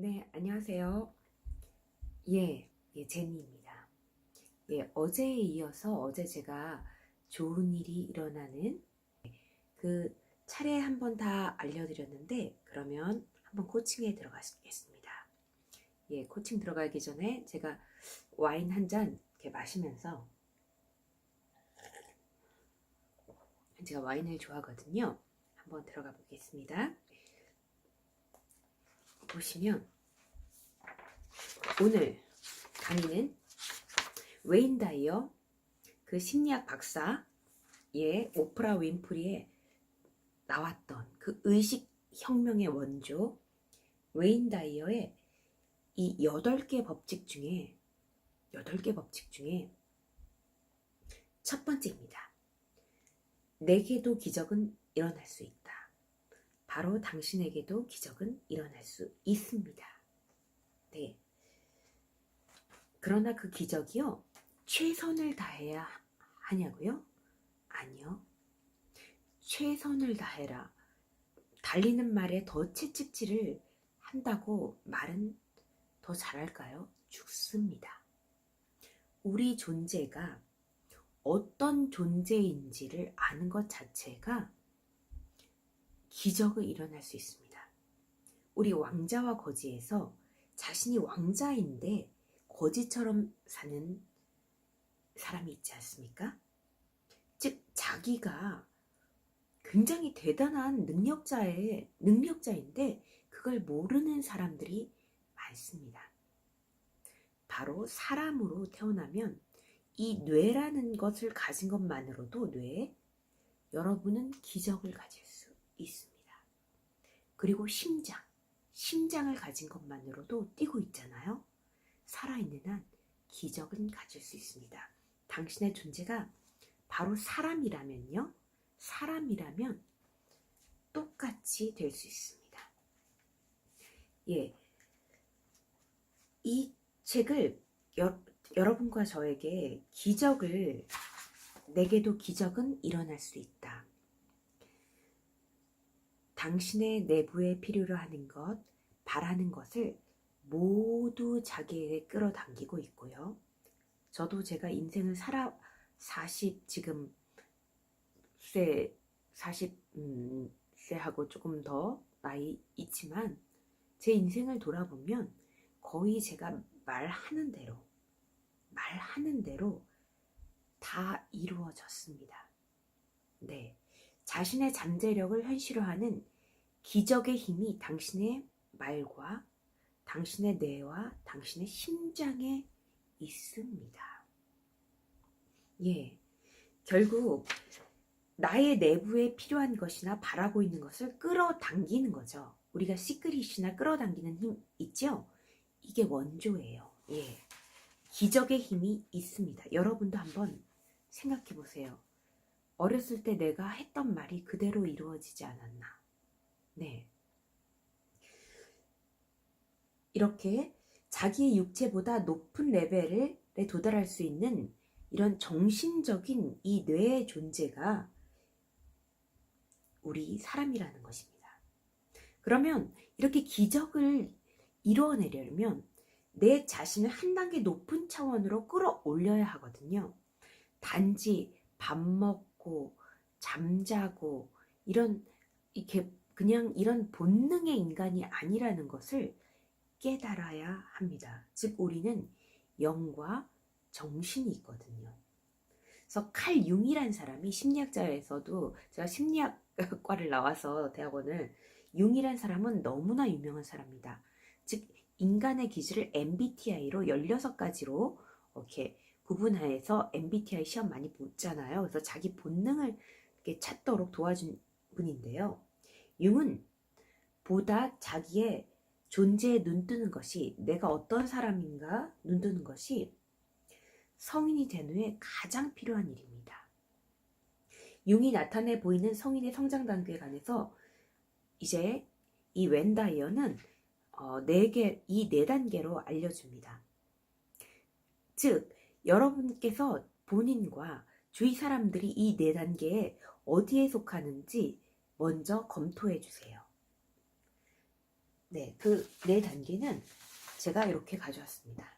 네, 안녕하세요. 예, 예, 제니입니다. 예, 어제에 이어서 어제 제가 좋은 일이 일어나는 그 차례 한번 다 알려드렸는데, 그러면 한번 코칭에 들어가겠습니다. 예, 코칭 들어가기 전에 제가 와인 한 잔 이렇게 마시면서 제가 와인을 좋아하거든요. 한번 들어가 보겠습니다. 보시면 오늘 강의는 웨인 다이어 그 심리학 박사의 오프라 윈프리에 나왔던 그 의식 혁명의 원조 웨인 다이어의 이 8개 법칙 중에 8개 법칙 중에 첫 번째입니다. 내게도 기적은 일어날 수 있다. 바로 당신에게도 기적은 일어날 수 있습니다. 네. 그러나 그 기적이요, 최선을 다해야 하냐고요? 아니요. 최선을 다해라. 달리는 말에 더 채찍질을 한다고 말은 더 잘할까요? 죽습니다. 우리 존재가 어떤 존재인지를 아는 것 자체가 기적이 일어날 수 있습니다. 우리 왕자와 거지에서 자신이 왕자인데 거지처럼 사는 사람이 있지 않습니까? 즉, 자기가 굉장히 대단한 능력자의, 능력자인데 그걸 모르는 사람들이 많습니다. 바로 사람으로 태어나면 이 뇌라는 것을 가진 것만으로도 뇌에 여러분은 기적을 가질 수 있습니다. 그리고 심장, 심장을 가진 것만으로도 뛰고 있잖아요. 살아있는 한 기적은 가질 수 있습니다. 당신의 존재가 바로 사람이라면요. 사람이라면 똑같이 될 수 있습니다. 예. 이 책을 여, 여러분과 저에게 기적을, 내게도 기적은 일어날 수 있다. 당신의 내부에 필요로 하는 것, 바라는 것을 모두 자기에게 끌어당기고 있고요. 저도 제가 인생을 살아 40 지금 세 40, 음, 세하고 조금 더 나이 있지만 제 인생을 돌아보면 거의 제가 말하는 대로 말하는 대로 다 이루어졌습니다. 네. 자신의 잠재력을 현실화하는 기적의 힘이 당신의 말과 당신의 뇌와 당신의 심장에 있습니다. 예. 결국 나의 내부에 필요한 것이나 바라고 있는 것을 끌어당기는 거죠. 우리가 시크릿이나 끌어당기는 힘 있죠? 이게 원조예요. 예. 기적의 힘이 있습니다. 여러분도 한번 생각해 보세요. 어렸을 때 내가 했던 말이 그대로 이루어지지 않았나. 네. 이렇게 자기의 육체보다 높은 레벨에 도달할 수 있는 이런 정신적인 이 뇌의 존재가 우리 사람이라는 것입니다. 그러면 이렇게 기적을 이루어내려면 내 자신을 한 단계 높은 차원으로 끌어올려야 하거든요. 단지 밥 먹고 잠자고 이런 이렇게 그냥 이런 본능의 인간이 아니라는 것을 깨달아야 합니다. 즉 우리는 영과 정신이 있거든요. 그래서 칼 융이란 사람이 심리학자에서도 제가 심리학과를 나와서 대학원을 융이란 사람은 너무나 유명한 사람입니다. 즉 인간의 기질을 MBTI로 16가지로 이렇게 구분하여서 MBTI 시험 많이 보잖아요. 그래서 자기 본능을 찾도록 도와준 분인데요. 융은 보다 자기의 존재에 눈뜨는 것이 내가 어떤 사람인가 눈뜨는 것이 성인이 된 후에 가장 필요한 일입니다. 융이 나타내 보이는 성인의 성장 단계에 관해서 이제 이 웬다이어는 어, 네 개, 이네 단계로 알려줍니다. 즉, 여러분께서 본인과 주위 사람들이 이 네 단계에 어디에 속하는지 먼저 검토해 주세요. 네, 그 네 단계는 제가 이렇게 가져왔습니다.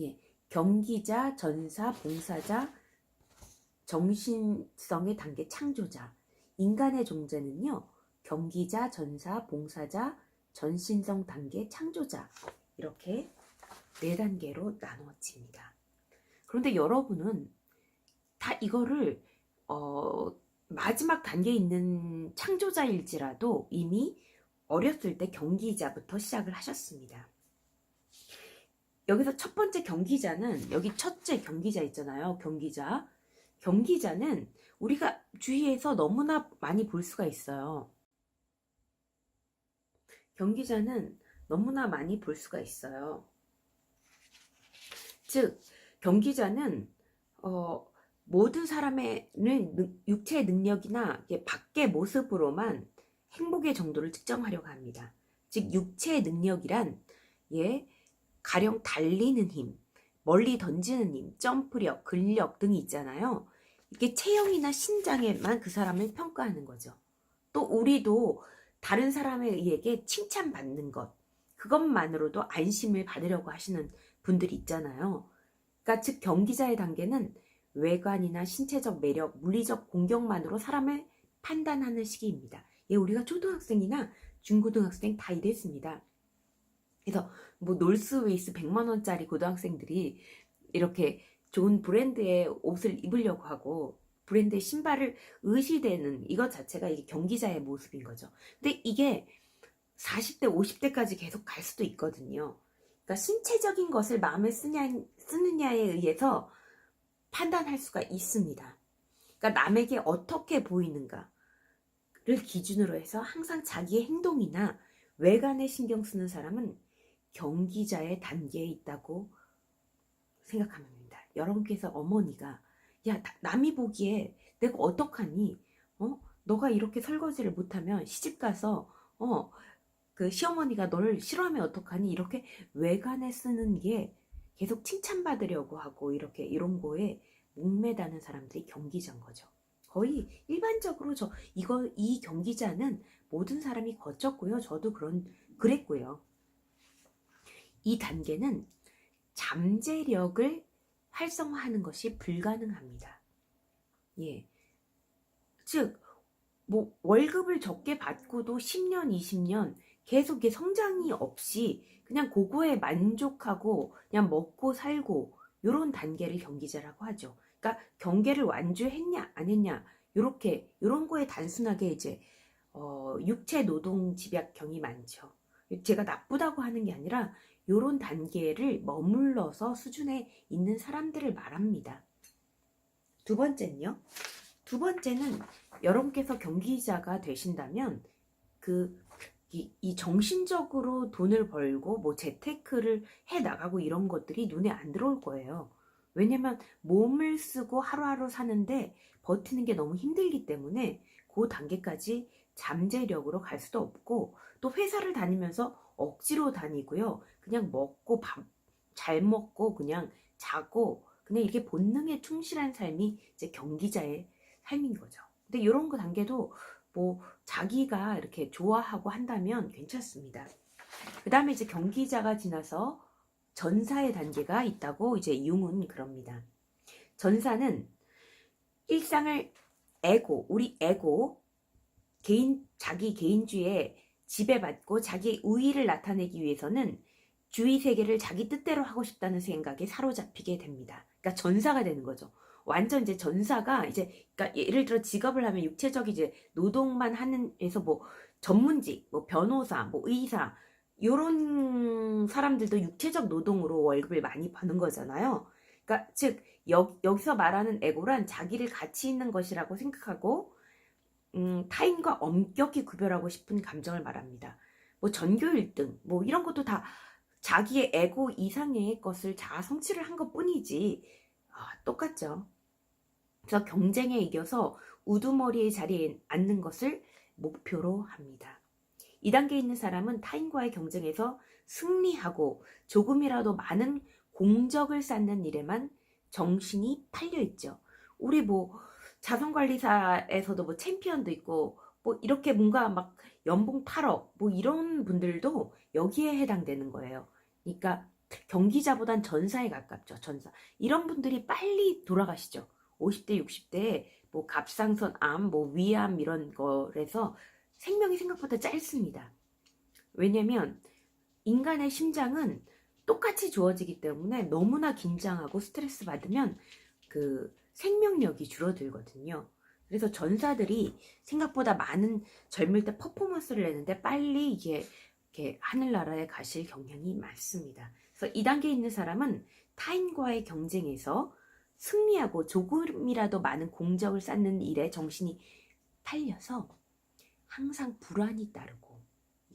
예, 경기자, 전사, 봉사자, 정신성의 단계 창조자. 인간의 존재는요, 경기자, 전사, 봉사자, 전신성 단계 창조자. 이렇게 네 단계로 나누어집니다. 그런데 여러분은 다 이거를 어, 마지막 단계에 있는 창조자일지라도 이미 어렸을 때 경기자부터 시작을 하셨습니다. 여기서 첫 번째 경기자는 여기 첫째 경기자 있잖아요. 경기자. 경기자는 우리가 주위에서 너무나 많이 볼 수가 있어요. 경기자는 너무나 많이 볼 수가 있어요. 즉, 경기자는 어, 모든 사람의 능- 육체의 능력이나 밖의 모습으로만 행복의 정도를 측정하려고 합니다. 즉 육체의 능력이란 예, 가령 달리는 힘, 멀리 던지는 힘, 점프력, 근력 등이 있잖아요. 이게 체형이나 신장에만 그 사람을 평가하는 거죠. 또 우리도 다른 사람에게 칭찬받는 것, 그것만으로도 안심을 받으려고 하시는 분들이 있잖아요. 그러니까 즉 경기자의 단계는 외관이나 신체적 매력, 물리적 공격만으로 사람을 판단하는 시기입니다. 예, 우리가 초등학생이나 중고등학생 다 이랬습니다. 그래서 뭐 놀스웨이스 100만 원짜리 고등학생들이 이렇게 좋은 브랜드의 옷을 입으려고 하고 브랜드의 신발을 의시되는 이것 자체가 이게 경기자의 모습인 거죠. 근데 이게 40대, 50대까지 계속 갈 수도 있거든요. 그러니까 신체적인 것을 마음에 쓰냐, 쓰느냐에 의해서 판단할 수가 있습니다. 그러니까 남에게 어떻게 보이는가를 기준으로 해서 항상 자기의 행동이나 외관에 신경 쓰는 사람은 경기자의 단계에 있다고 생각하면 됩니다. 여러분께서 어머니가 야 나- 남이 보기에 내가 어떡하니? 어? 너가 이렇게 설거지를 못하면 시집 가서 어? 그 시어머니가 너를 싫어하면 어떡하니? 이렇게 외관에 쓰는 게 계속 칭찬받으려고 하고 이렇게 이런 거에 목매다는 사람들이 경기자인 거죠. 거의 일반적으로 저 이거 이 경기자는 모든 사람이 거쳤고요. 저도 그런 그랬고요. 이 단계는 잠재력을 활성화하는 것이 불가능합니다. 예. 즉, 뭐, 월급을 적게 받고도 10년, 20년 계속 이게 성장이 없이 그냥 그거에 만족하고 그냥 먹고 살고 요런 단계를 경기자라고 하죠. 그러니까 경계를 완주했냐, 안 했냐, 요렇게, 요런 거에 단순하게 이제, 어, 육체 노동 집약형이 많죠. 제가 나쁘다고 하는 게 아니라 요런 단계를 머물러서 수준에 있는 사람들을 말합니다. 두 번째는요. 두 번째는 여러분께서 경기자가 되신다면 그 이, 이 정신적으로 돈을 벌고 뭐 재테크를 해 나가고 이런 것들이 눈에 안 들어올 거예요. 왜냐면 몸을 쓰고 하루하루 사는데 버티는 게 너무 힘들기 때문에 그 단계까지 잠재력으로 갈 수도 없고 또 회사를 다니면서 억지로 다니고요. 그냥 먹고 밥 잘 먹고 그냥 자고 그냥 이렇게 본능에 충실한 삶이 이제 경기자의 삶인 거죠. 근데 이런 거 단계도 뭐 자기가 이렇게 좋아하고 한다면 괜찮습니다. 그 다음에 이제 경기자가 지나서 전사의 단계가 있다고 이제 융은 그럽니다. 전사는 일상을 에고, 우리 에고, 개인, 자기 개인주의에 지배받고 자기 우위를 나타내기 위해서는 주위 세계를 자기 뜻대로 하고 싶다는 생각에 사로잡히게 됩니다. 그러니까 전사가 되는 거죠. 완전 이제 전사가 이제 그러니까 예를 들어 직업을 하면 육체적 이제 노동만 하는 에서 뭐 전문직, 뭐 변호사, 뭐 의사 요런 사람들도 육체적 노동으로 월급을 많이 버는 거잖아요. 그러니까 즉 여, 여기서 말하는 에고란 자기를 가치 있는 것이라고 생각하고 음, 타인과 엄격히 구별하고 싶은 감정을 말합니다. 뭐 전교 1등 뭐 이런 것도 다 자기의 에고 이상의 것을 자아 성취를 한 것뿐이지 아, 똑같죠. 그래서 경쟁에 이겨서 우두머리의 자리에 앉는 것을 목표로 합니다. 이 단계에 있는 사람은 타인과의 경쟁에서 승리하고 조금이라도 많은 공적을 쌓는 일에만 정신이 팔려 있죠. 우리 뭐 자선관리사에서도 뭐 챔피언도 있고 뭐 이렇게 뭔가 막 연봉 8억 뭐 이런 분들도 여기에 해당되는 거예요. 그러니까 경기자보단 전사에 가깝죠. 전사. 이런 분들이 빨리 돌아가시죠. 50대, 60대에 뭐 갑상선 암, 뭐 위암 이런 거래서 생명이 생각보다 짧습니다. 왜냐면 인간의 심장은 똑같이 주어지기 때문에 너무나 긴장하고 스트레스 받으면 그 생명력이 줄어들거든요. 그래서 전사들이 생각보다 많은 젊을 때 퍼포먼스를 내는데 빨리 이게 이렇게 하늘나라에 가실 경향이 많습니다. 그래서 이 단계에 있는 사람은 타인과의 경쟁에서 승리하고 조금이라도 많은 공적을 쌓는 일에 정신이 팔려서 항상 불안이 따르고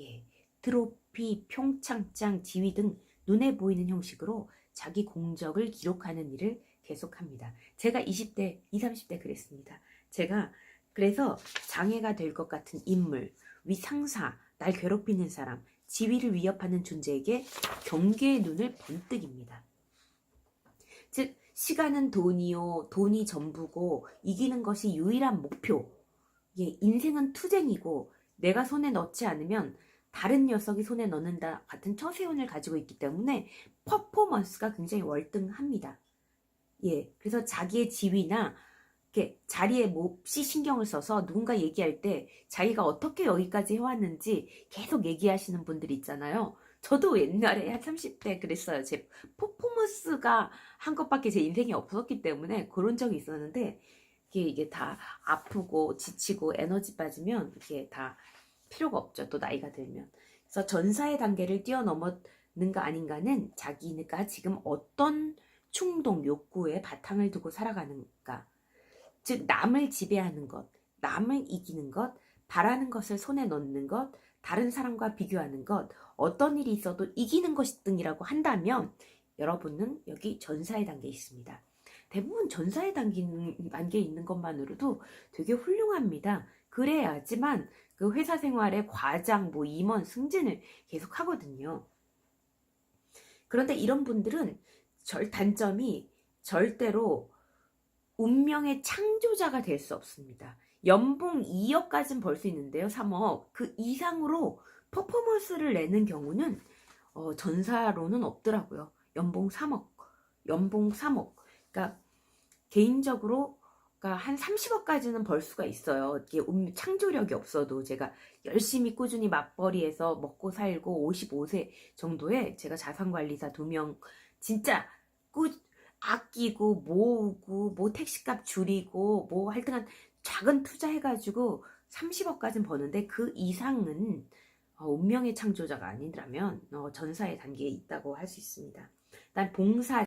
예, 트로피, 평창장, 지위 등 눈에 보이는 형식으로 자기 공적을 기록하는 일을 계속합니다. 제가 20대, 20, 30대 그랬습니다. 제가 그래서 장애가 될 것 같은 인물, 위 상사, 날 괴롭히는 사람, 지위를 위협하는 존재에게 경계의 눈을 번뜩입니다. 즉 시간은 돈이요, 돈이 전부고 이기는 것이 유일한 목표. 예, 인생은 투쟁이고 내가 손에 넣지 않으면 다른 녀석이 손에 넣는다 같은 처세운을 가지고 있기 때문에 퍼포먼스가 굉장히 월등합니다. 예, 그래서 자기의 지위나 이렇게 자리에 몹시 신경을 써서 누군가 얘기할 때 자기가 어떻게 여기까지 해왔는지 계속 얘기하시는 분들 있잖아요. 저도 옛날에 한 30대 그랬어요. 제 퍼포먼스가 한 것밖에 제 인생이 없었기 때문에 그런 적이 있었는데 이게, 이게 다 아프고 지치고 에너지 빠지면 이게 다 필요가 없죠. 또 나이가 들면. 그래서 전사의 단계를 뛰어넘었는가 아닌가는 자기가 지금 어떤 충동, 욕구에 바탕을 두고 살아가는가. 즉, 남을 지배하는 것, 남을 이기는 것, 바라는 것을 손에 넣는 것, 다른 사람과 비교하는 것, 어떤 일이 있어도 이기는 것이 등이라고 한다면 여러분은 여기 전사의 단계에 있습니다. 대부분 전사의 단계, 단계에 있는 것만으로도 되게 훌륭합니다. 그래야지만 그 회사 생활의 과장, 뭐 임원, 승진을 계속 하거든요. 그런데 이런 분들은 절 단점이 절대로 운명의 창조자가 될 수 없습니다. 연봉 2억까지는 벌 수 있는데요, 3억. 그 이상으로 퍼포먼스를 내는 경우는 어, 전사로는 없더라고요. 연봉 3억, 연봉 3억. 그러니까 개인적으로 그러니까 한 30억까지는 벌 수가 있어요. 이게 음, 창조력이 없어도 제가 열심히 꾸준히 맞벌이해서 먹고 살고 55세 정도에 제가 자산관리사 두 명 진짜 꾸 아끼고 모으고 뭐 택시값 줄이고 뭐 하여튼간 작은 투자해가지고 30억까지는 버는데 그 이상은 어, 운명의 창조자가 아니라면 어, 전사의 단계에 있다고 할 수 있습니다. 일단 봉사